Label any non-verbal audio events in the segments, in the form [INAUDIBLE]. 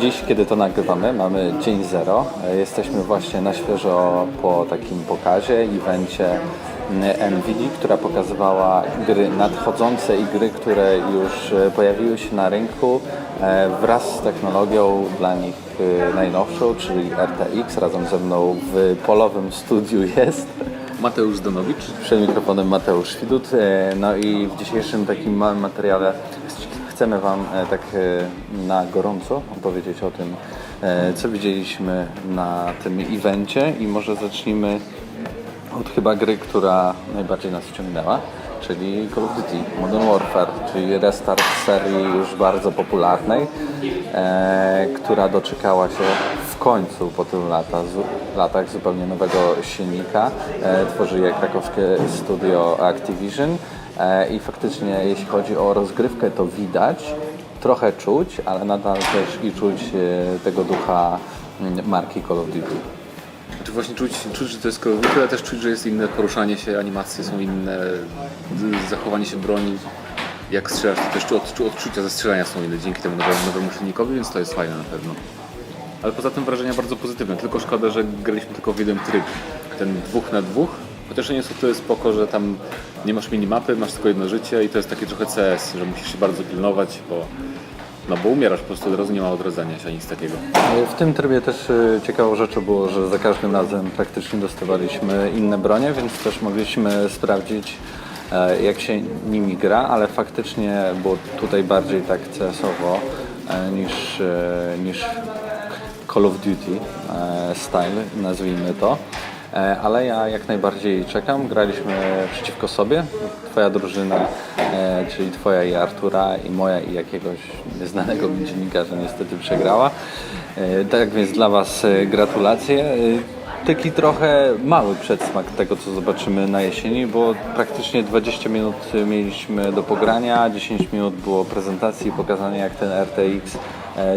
Dziś, kiedy to nagrywamy, mamy dzień zero. Jesteśmy właśnie na świeżo po takim pokazie, evencie NVIDIA, która pokazywała gry nadchodzące i gry, które już pojawiły się na rynku e, wraz z technologią dla nich e, najnowszą, czyli RTX. Razem ze mną w polowym studiu jest Mateusz Zdanowicz. przed mikrofonem Mateusz Widut. E, No i w dzisiejszym takim małym materiale chcemy Wam e, tak e, na gorąco opowiedzieć o tym, e, co widzieliśmy na tym evencie i może zacznijmy od chyba gry, która najbardziej nas wciągnęła, czyli Call of Duty Modern Warfare, czyli restart serii już bardzo popularnej, która doczekała się w końcu po tylu lata, latach zupełnie nowego silnika. Tworzy je krakowskie studio Activision i faktycznie jeśli chodzi o rozgrywkę to widać, trochę czuć, ale nadal też i czuć e, tego ducha mm, marki Call of Duty. Znaczy właśnie czuć, czuć, że to jest Call of Duty, ale też czuć, że jest inne poruszanie się, animacje są inne, zachowanie się broni. Jak strzelasz, to też odczu- odczucia ze strzelania są inne dzięki temu nowemu, nowemu silnikowi, więc to jest fajne na pewno. Ale poza tym wrażenia bardzo pozytywne, tylko szkoda, że graliśmy tylko w jeden tryb, ten dwóch na dwóch. Chociaż nie jest o tyle spoko, że tam nie masz minimapy, masz tylko jedno życie i to jest takie trochę CS, że musisz się bardzo pilnować, bo, no bo umierasz po prostu od razu, nie ma odradzania się, nic takiego. W tym trybie też y, ciekawą rzeczą było, że za każdym razem praktycznie dostawaliśmy inne bronie, więc też mogliśmy sprawdzić e, jak się nimi gra, ale faktycznie było tutaj bardziej tak CS-owo e, niż, e, niż Call of Duty style, nazwijmy to. E, Ale ja jak najbardziej czekam. Graliśmy przeciwko sobie. Twoja drużyna, e, czyli Twoja i Artura i moja i jakiegoś nieznanego mi dziennikarza niestety przegrała. E, Tak więc dla Was gratulacje. Taki trochę mały przedsmak tego, co zobaczymy na jesieni, bo praktycznie 20 minut mieliśmy do pogrania, 10 minut było prezentacji, pokazania jak ten RTX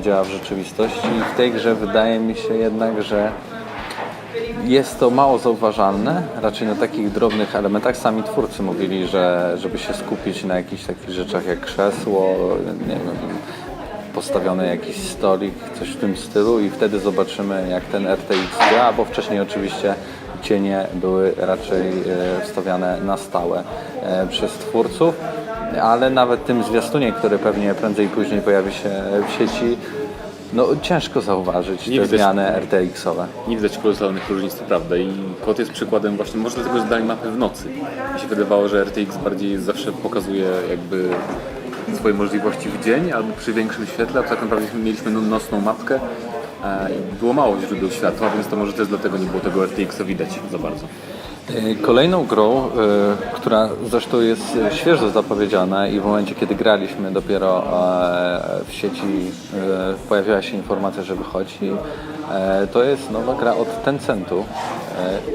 działa w rzeczywistości. I w tej grze wydaje mi się jednak, że jest to mało zauważalne, raczej na takich drobnych elementach. Sami twórcy mówili, że żeby się skupić na jakichś takich rzeczach jak krzesło, nie wiem, postawiony jakiś stolik, coś w tym stylu i wtedy zobaczymy jak ten RTX działa, bo wcześniej oczywiście cienie były raczej e, wstawiane na stałe e, przez twórców, ale nawet tym zwiastunie, który pewnie prędzej i później pojawi się w sieci, no ciężko zauważyć Nie te widać- zmiany RTX-owe. Nie widać kolosalnych różnic, to prawda. I kot jest przykładem właśnie, może dlatego, że dali mapę w nocy. Mi się wydawało, że RTX bardziej zawsze pokazuje jakby swoje możliwości w dzień albo przy większym świetle, a tak naprawdę mieliśmy no- nocną mapkę e, i było mało źródeł światła, więc to może też dlatego nie było tego RTX-a widać za bardzo. E, Kolejną grą, e, która zresztą jest e, świeżo zapowiedziana i w momencie, kiedy graliśmy dopiero w sieci pojawiła się informacja, że wychodzi, to jest nowa gra od Tencentu,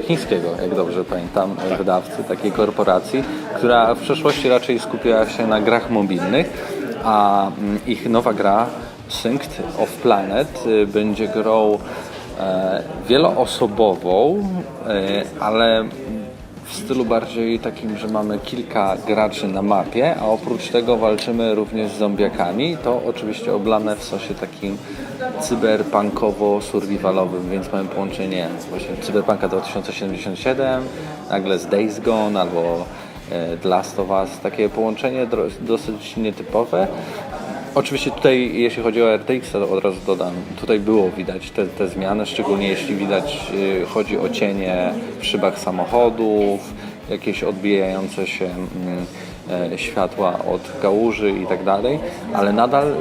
chińskiego, jak dobrze pamiętam, wydawcy takiej korporacji, która w przeszłości raczej skupiała się na grach mobilnych, a mm, ich nowa gra Synced of Planet będzie grą wieloosobową, e, ale w stylu bardziej takim, że mamy kilka graczy na mapie, a oprócz tego walczymy również z zombiakami. To oczywiście oblane w sosie takim cyberpunkowo-survivalowym, więc mamy połączenie właśnie Cyberpunka 2077, nagle z Days Gone albo e, The Last of Us. Takie połączenie dosyć nietypowe. Oczywiście tutaj, jeśli chodzi o RTX, to od razu dodam, tutaj było widać te, te zmiany, szczególnie jeśli widać, y, chodzi o cienie w szybach samochodów, jakieś odbijające się mm, e, światła od kałuży i tak dalej, ale nadal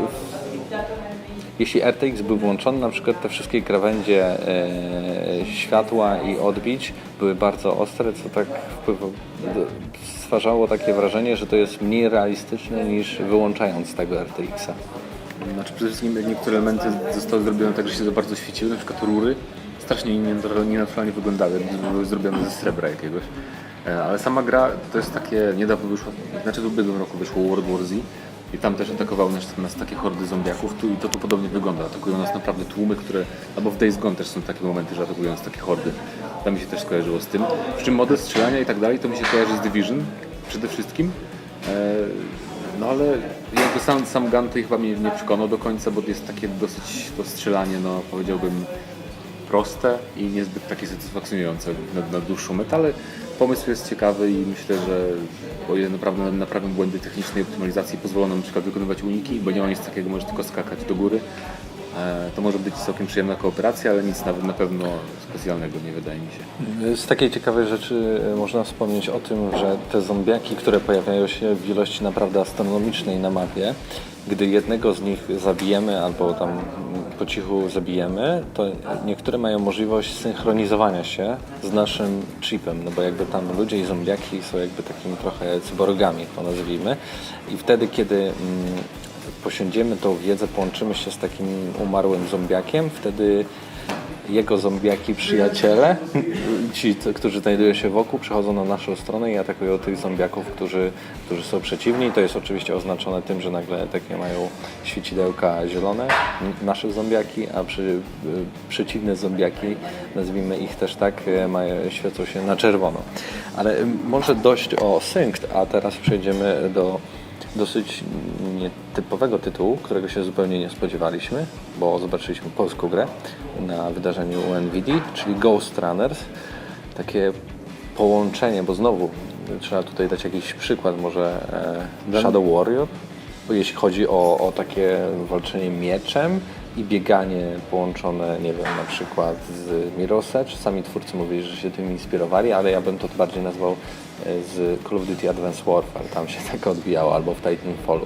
jeśli RTX był włączony, na przykład te wszystkie krawędzie e, światła i odbić były bardzo ostre, co tak stwarzało takie wrażenie, że to jest mniej realistyczne niż wyłączając tego RTX-a. Znaczy przede wszystkim niektóre elementy zostały zrobione tak, że się za bardzo świeciły, na przykład rury strasznie nie- nienaturalnie wyglądały, były zrobione ze srebra jakiegoś. E, Ale sama gra to jest takie, niedawno wyszło, znaczy w ubiegłym roku wyszło World War Z i tam też atakowały nas, nas takie hordy zombiaków tu, i to tu podobnie wygląda. Atakują nas naprawdę tłumy, które, albo w Days Gone też są takie momenty, że atakują nas takie hordy. Tam mi się też skojarzyło z tym. Przy czym model strzelania i tak dalej to mi się kojarzy z Division przede wszystkim. E, No ale jakby sam, sam Gantry chyba mnie nie przekonał do końca, bo jest takie dosyć to strzelanie, no powiedziałbym proste i niezbyt takie satysfakcjonujące na, na dłuższą metę, ale pomysł jest ciekawy i myślę, że o ile naprawdę naprawią błędy techniczne i optymalizacji pozwolą nam na przykład wykonywać uniki, bo nie ma nic takiego, możesz tylko skakać do góry. E, To może być całkiem przyjemna kooperacja, ale nic nawet na pewno specjalnego nie wydaje mi się. Z takiej ciekawej rzeczy e, można wspomnieć o tym, że te zombiaki, które pojawiają się w ilości naprawdę astronomicznej na mapie, gdy jednego z nich zabijemy albo tam po cichu zabijemy, to niektóre mają możliwość synchronizowania się z naszym chipem, no bo jakby tam ludzie i zombiaki są jakby takimi trochę cyborgami, to nazwijmy. I wtedy, kiedy mm, posiądziemy tą wiedzę, połączymy się z takim umarłym zombiakiem, wtedy jego zombiaki przyjaciele, ci, którzy znajdują się wokół, przechodzą na naszą stronę i atakują tych zombiaków, którzy, którzy są przeciwni. To jest oczywiście oznaczone tym, że nagle takie mają świecidełka zielone, nasze zombiaki, a przy, y, przeciwne zombiaki, nazwijmy ich też tak, y, mają, świecą się na czerwono. Ale y, może dość o Synct, a teraz przejdziemy do dosyć nietypowego tytułu, którego się zupełnie nie spodziewaliśmy, bo zobaczyliśmy polską grę na wydarzeniu UNVD, czyli Ghost Runners. Takie połączenie, bo znowu trzeba tutaj dać jakiś przykład, może e, Shadow Warrior, bo jeśli chodzi o, o takie walczenie mieczem i bieganie połączone, nie wiem, na przykład z Mirror's Edge. Sami twórcy mówili, że się tym inspirowali, ale ja bym to bardziej nazwał z Call of Duty Advanced Warfare. Tam się [LAUGHS] tak odbijało, albo w Titanfallu.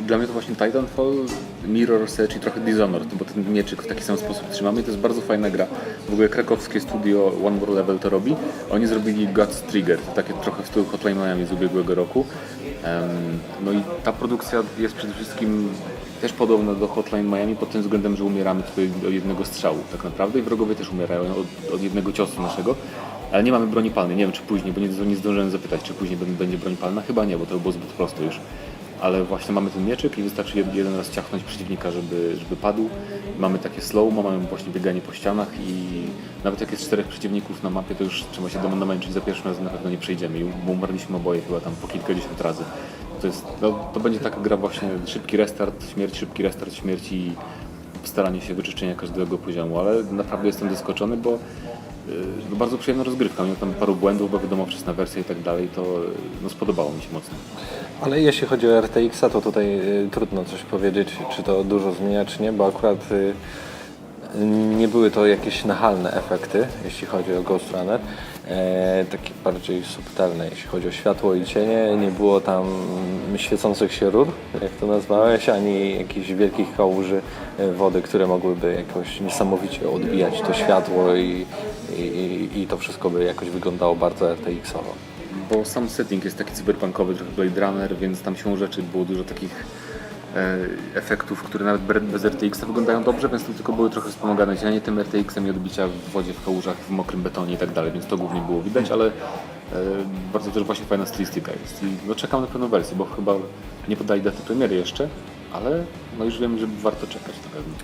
Dla mnie to właśnie Titanfall, Mirror's Edge i trochę Dishonored, bo ten mieczyk w taki sam sposób trzymamy i to jest bardzo fajna gra. W ogóle krakowskie studio One More Level to robi. Oni zrobili Guts Trigger, takie trochę w stylu Hotline Miami z ubiegłego roku. No i ta produkcja jest przede wszystkim też podobna do Hotline Miami pod tym względem, że umieramy tutaj do jednego strzału tak naprawdę i wrogowie też umierają od, od jednego ciosu naszego. Ale nie mamy broni palnej, nie wiem czy później, bo nie, nie zdążyłem zapytać, czy później będzie- broń palna. Chyba nie, bo to by było zbyt prosto już ale właśnie mamy ten mieczyk i wystarczy jed- jeden raz ciachnąć przeciwnika, żeby, żeby padł. Mamy takie slow, mamy właśnie bieganie po ścianach i nawet jak jest czterech przeciwników na mapie, to już trzeba się dem- namęczyć, za pierwszym razem na pewno nie przejdziemy i bo umarliśmy oboje chyba tam po kilkadziesiąt razy. To, jest, to, to będzie taka gra właśnie szybki restart, śmierć, szybki restart śmierci i staranie się wyczyszczenia każdego poziomu, ale naprawdę jestem zaskoczony, bo no bardzo przyjemna rozgrywka, miał tam paru błędów, bo wiadomo wczesna wersja i tak dalej, to yy, no, spodobało mi się mocno. Ale jeśli chodzi o RTX-a, to tutaj y, trudno coś powiedzieć, czy to dużo zmienia, czy nie, bo akurat nie były to jakieś nachalne efekty, jeśli chodzi o Ghost Runner. E, takie bardziej subtelne, jeśli chodzi o światło i cienie. Nie było tam świecących się rur, jak to nazwałeś, ani jakichś wielkich kałuży e, wody, które mogłyby jakoś niesamowicie odbijać to światło i, i, i- to wszystko by jakoś wyglądało bardzo RTX-owo. Bo sam setting jest taki cyberpunkowy, trochę Blade Runner, więc tam się rzeczy było dużo takich efektów, które nawet bez RTX wyglądają dobrze, więc to tylko były trochę wspomagane cienie tym RTX-em i odbicia w wodzie, w kałużach, w mokrym betonie i tak dalej, więc to głównie było widać, ale e, bardzo też właśnie fajna stylistyka jest. I no, czekam na pewną wersję, bo chyba nie podali daty premiery jeszcze, ale no już wiem, że warto czekać na pewno.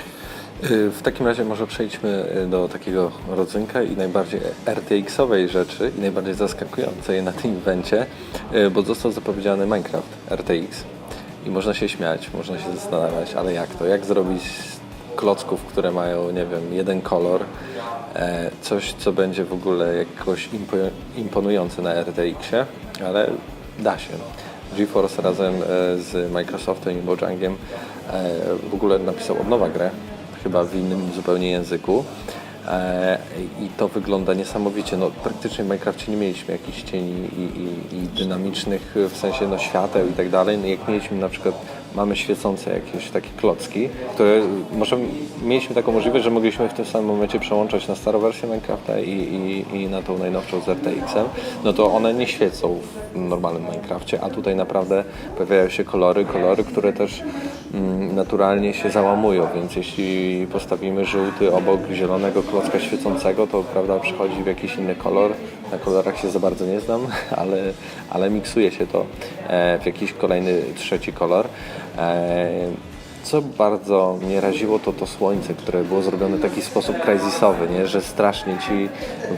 Y, W takim razie może przejdźmy do takiego rodzynka i najbardziej RTX-owej rzeczy i najbardziej zaskakującej na tym evencie, bo został zapowiedziany Minecraft RTX. I można się śmiać, można się zastanawiać, ale jak to? Jak zrobić klocków, które mają, nie wiem, jeden kolor, e, coś, co będzie w ogóle jakoś impo- imponujące na RTX-ie, ale da się. GeForce razem e, z Microsoftem i Mojangiem e, w ogóle napisał od nowa grę, chyba w innym zupełnie języku. E, I to wygląda niesamowicie. No, praktycznie w Minecrafcie nie mieliśmy jakichś cieni i, i, i dynamicznych w sensie no, świateł i tak dalej. No, jak mieliśmy na przykład, mamy świecące jakieś takie klocki, które może mieliśmy taką możliwość, że mogliśmy w tym samym momencie przełączać na starą wersję Minecrafta i, i, i na tą najnowszą z RTX-em, no to one nie świecą w normalnym Minecrafcie, a tutaj naprawdę pojawiają się kolory, kolory, które też mm, naturalnie się załamują, więc jeśli postawimy żółty obok zielonego klocka świecącego, to prawda przechodzi w jakiś inny kolor. Na kolorach się za bardzo nie znam, [LAUGHS] ale, ale miksuje się to e, w jakiś kolejny trzeci kolor. E, co bardzo mnie raziło, to to słońce, które było zrobione w taki sposób criisisowy, nie? że strasznie ci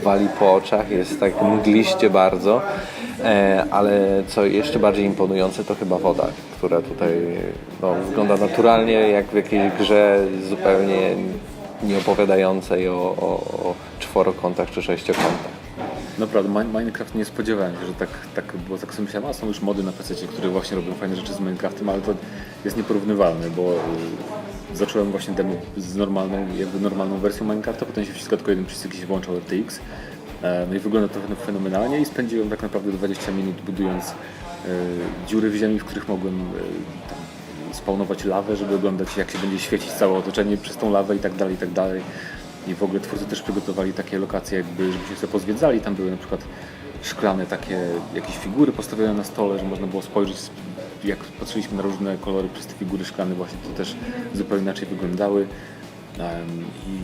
wali po oczach, jest tak mgliście bardzo. E, ale co jeszcze bardziej imponujące to chyba woda, która tutaj no, wygląda naturalnie jak w jakiejś grze zupełnie nie opowiadającej o, o, o czworokątach czy sześciokątach. Naprawdę, Min- Minecraft nie spodziewałem się, że tak, tak było. Tak sobie myślałem, a są już mody na PC, które właśnie robią fajne rzeczy z Minecraftem, ale to jest nieporównywalne, bo y, zacząłem właśnie demo z normalną, jakby normalną wersją Minecrafta, potem się wciska tylko jeden przycisk się włączał RTX. E, No i wygląda to fen- fenomenalnie i spędziłem tak naprawdę 20 minut budując e, dziury w ziemi, w których mogłem tam spawnować lawę, żeby oglądać jak się będzie świecić całe otoczenie przez tą lawę i tak dalej, i tak dalej. I w ogóle twórcy też przygotowali takie lokacje, jakby, żebyśmy sobie pozwiedzali. Tam były na przykład szklane takie jakieś figury postawione na stole, że można było spojrzeć, jak patrzyliśmy na różne kolory przez te figury szklane, właśnie to też zupełnie inaczej wyglądały. I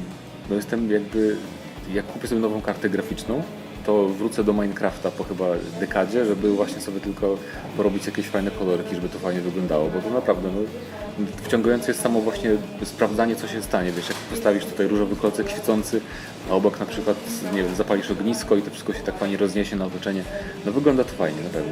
no jestem jakby, jak kupię sobie nową kartę graficzną, to wrócę do Minecrafta po chyba dekadzie, żeby właśnie sobie tylko porobić jakieś fajne kolorki, żeby to fajnie wyglądało, bo to naprawdę no, wciągające jest samo właśnie sprawdzanie, co się stanie. Wiesz, jak postawisz tutaj różowy klocek świecący, a obok na przykład, nie wiem, zapalisz ognisko i to wszystko się tak fajnie rozniesie na otoczenie, no wygląda to fajnie, na pewno.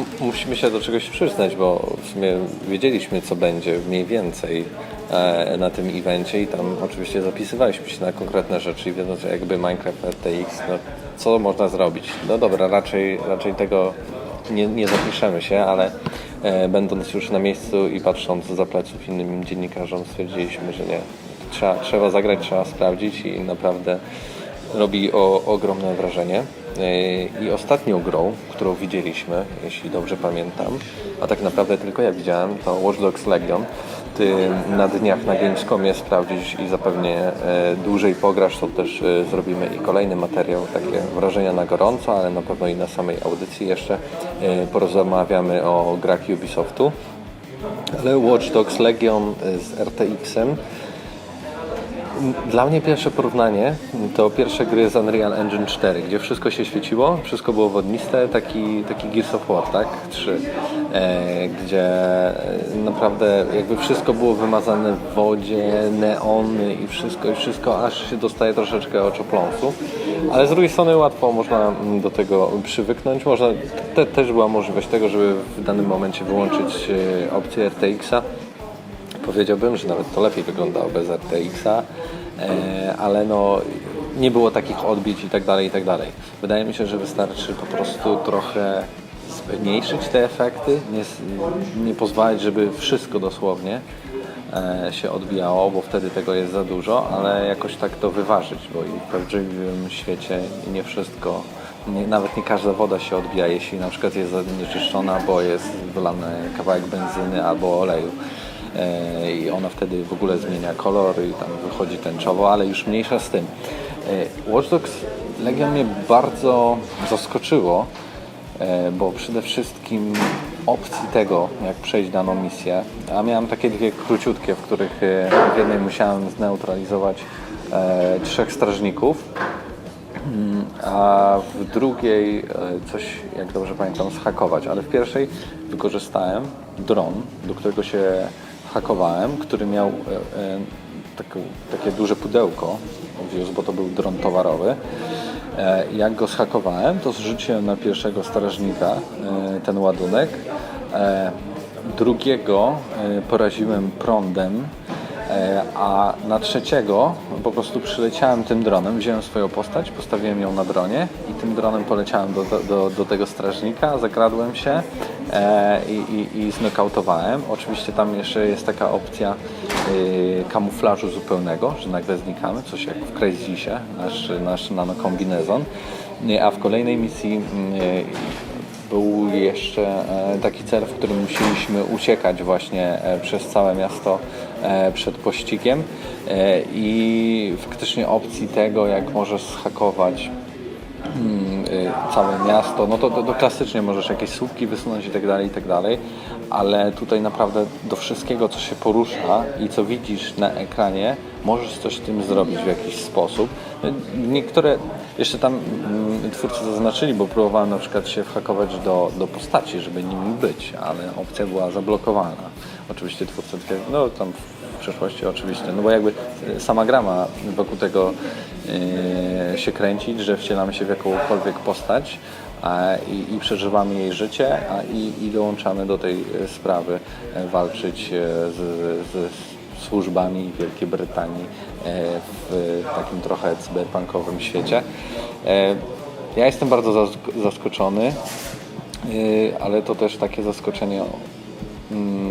M- Musimy się do czegoś przyznać, bo w sumie wiedzieliśmy, co będzie mniej więcej e, na tym evencie i tam oczywiście zapisywaliśmy się na konkretne rzeczy i wiedząc, że jakby Minecraft RTX, no co można zrobić? No dobra, raczej, raczej tego nie, nie zapiszemy się, ale e, będąc już na miejscu i patrząc za pleców innym dziennikarzom stwierdziliśmy, że nie, trzeba, trzeba zagrać, trzeba sprawdzić i naprawdę robi o, ogromne wrażenie. Yy, I ostatnią grą, którą widzieliśmy, jeśli dobrze pamiętam, a tak naprawdę tylko ja widziałem, to Watch Dogs Legion. Ty na dniach na Gamescomie sprawdzisz i zapewnie e, dłużej pograsz, to też e, zrobimy i kolejny materiał, takie wrażenia na gorąco, ale na pewno i na samej audycji jeszcze e, porozmawiamy o grach Ubisoftu. Ale Watch Dogs Legion z RTX-em dla mnie pierwsze porównanie to pierwsze gry z Unreal Engine 4, gdzie wszystko się świeciło, wszystko było wodniste, taki, taki Gears of War, tak? 3, e, gdzie e, naprawdę jakby wszystko było wymazane w wodzie, neony i wszystko, i wszystko, aż się dostaje troszeczkę oczopląsu. Ale z drugiej strony łatwo można do tego przywyknąć. Można, te, też była możliwość tego, żeby w danym momencie wyłączyć e, opcję RTX-a Powiedziałbym, że nawet to lepiej wyglądało bez RTX-a, ale no nie było takich odbić i tak dalej, i tak dalej. Wydaje mi się, że wystarczy po prostu trochę zmniejszyć te efekty, nie, nie pozwalać, żeby wszystko dosłownie e, się odbijało, bo wtedy tego jest za dużo, ale jakoś tak to wyważyć, bo i w prawdziwym świecie nie wszystko, nie, nawet nie każda woda się odbija, jeśli na przykład jest zanieczyszczona, bo jest wylany kawałek benzyny albo oleju. E, i ona wtedy w ogóle zmienia kolor i tam wychodzi tęczowo, ale już mniejsza z tym. E, Watch Dogs Legion mnie bardzo zaskoczyło, e, bo przede wszystkim opcji tego, jak przejść daną misję, a miałem takie dwie króciutkie, w których w jednej musiałem zneutralizować trzech strażników, Mm, a w drugiej coś, jak dobrze pamiętam, zhakować, ale w pierwszej wykorzystałem dron, do którego się hakowałem, który miał e, e, taką, takie duże pudełko, bo to był dron towarowy. E, Jak go zhakowałem, to zrzuciłem na pierwszego strażnika ten ładunek, drugiego poraziłem prądem, A na trzeciego po prostu przyleciałem tym dronem, wziąłem swoją postać, postawiłem ją na dronie i tym dronem poleciałem do, do, do tego strażnika, zakradłem się i, i, i znokautowałem. Oczywiście tam jeszcze jest taka opcja y, kamuflażu zupełnego, że nagle znikamy, coś jak w Crazysie, nasz, nasz nanokombinezon. Nie, A w kolejnej misji y, był jeszcze e, taki cel, w którym musieliśmy uciekać właśnie e, przez całe miasto e, przed pościgiem E, i faktycznie opcji tego, jak możesz zhakować y, całe miasto, no to, to, to klasycznie możesz jakieś słupki wysunąć i tak dalej, i tak dalej, ale tutaj naprawdę do wszystkiego, co się porusza i co widzisz na ekranie, możesz coś z tym zrobić w jakiś sposób. Y, Niektóre jeszcze tam mm, twórcy zaznaczyli, bo próbowałem na przykład się whakować do, do postaci, żeby nimi być, ale opcja była zablokowana. Oczywiście twórcy no tam przyszłości oczywiście, no bo jakby y, sama gra ma wokół tego yy, się kręcić, że wcielamy się w jakąkolwiek postać, e, i, i przeżywamy jej życie a i, i dołączamy do tej e, sprawy e, walczyć e, z, z służbami Wielkiej Brytanii e, w takim trochę cyberpunkowym świecie. E, Ja jestem bardzo zask- zaskoczony, ale to też takie zaskoczenie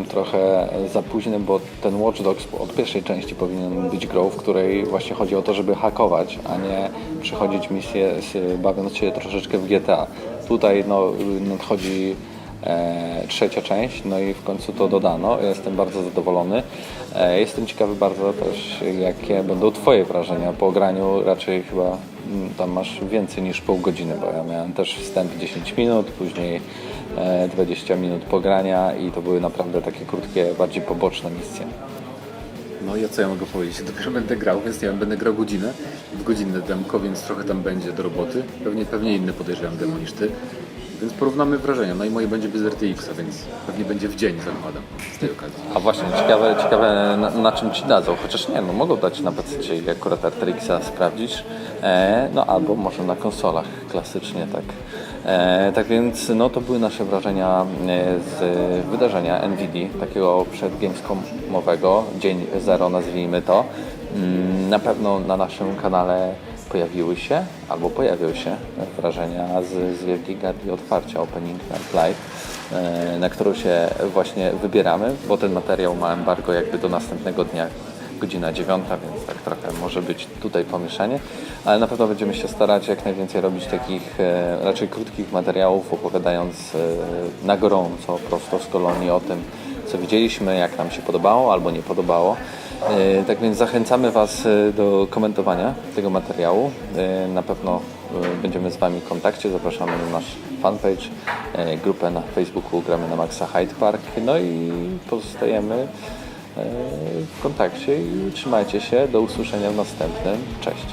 trochę za późne, bo ten Watch Dogs od pierwszej części powinien być grą, w której właśnie chodzi o to, żeby hakować, a nie przechodzić misję bawiąc się troszeczkę w GTA. Tutaj no, nadchodzi e, trzecia część, no i w końcu to dodano. Jestem bardzo zadowolony. E, jestem ciekawy bardzo też, jakie będą Twoje wrażenia po graniu. Raczej chyba mm, tam masz więcej niż pół godziny, bo ja miałem też wstęp 10 minut, później e, 20 minut pogrania i to były naprawdę takie krótkie, bardziej poboczne misje. No i co ja mogę powiedzieć? Dopiero będę grał, więc nie wiem, będę grał godzinę, w godzinne demko, więc trochę tam będzie do roboty. Pewnie, pewnie inny podejrzewam demo niż ty. Więc porównamy wrażenia. No i moje będzie bez RTX-a, więc pewnie będzie w dzień zakładam z tej okazji. A właśnie, ciekawe, ciekawe na, na czym Ci dadzą, chociaż nie, no mogą dać na PC, jak akurat RTX-a sprawdzisz, e, no albo może na konsolach, klasycznie tak. E, tak więc, no to były nasze wrażenia e, z wydarzenia NVIDIA, takiego przedgamescomowego, dzień zero nazwijmy to. Mm, Na pewno na naszym kanale pojawiły się, albo pojawią się wrażenia z, z Wielkiej Gardii Otwarcia Opening Night Live e, na którą się właśnie wybieramy, bo ten materiał ma embargo jakby do następnego dnia, godzina dziewiąta, więc tak trochę może być tutaj pomieszanie, ale na pewno będziemy się starać jak najwięcej robić takich e, raczej krótkich materiałów, opowiadając e, na gorąco, prosto z kolonii o tym, co widzieliśmy, jak nam się podobało albo nie podobało. E, Tak więc zachęcamy Was e, do komentowania tego materiału. E, Na pewno będziemy z Wami w kontakcie. Zapraszamy na nasz fanpage, grupę na Facebooku Gramy na Maxa Hyde Park. No i pozostajemy w kontakcie i trzymajcie się. Do usłyszenia w następnym. Cześć.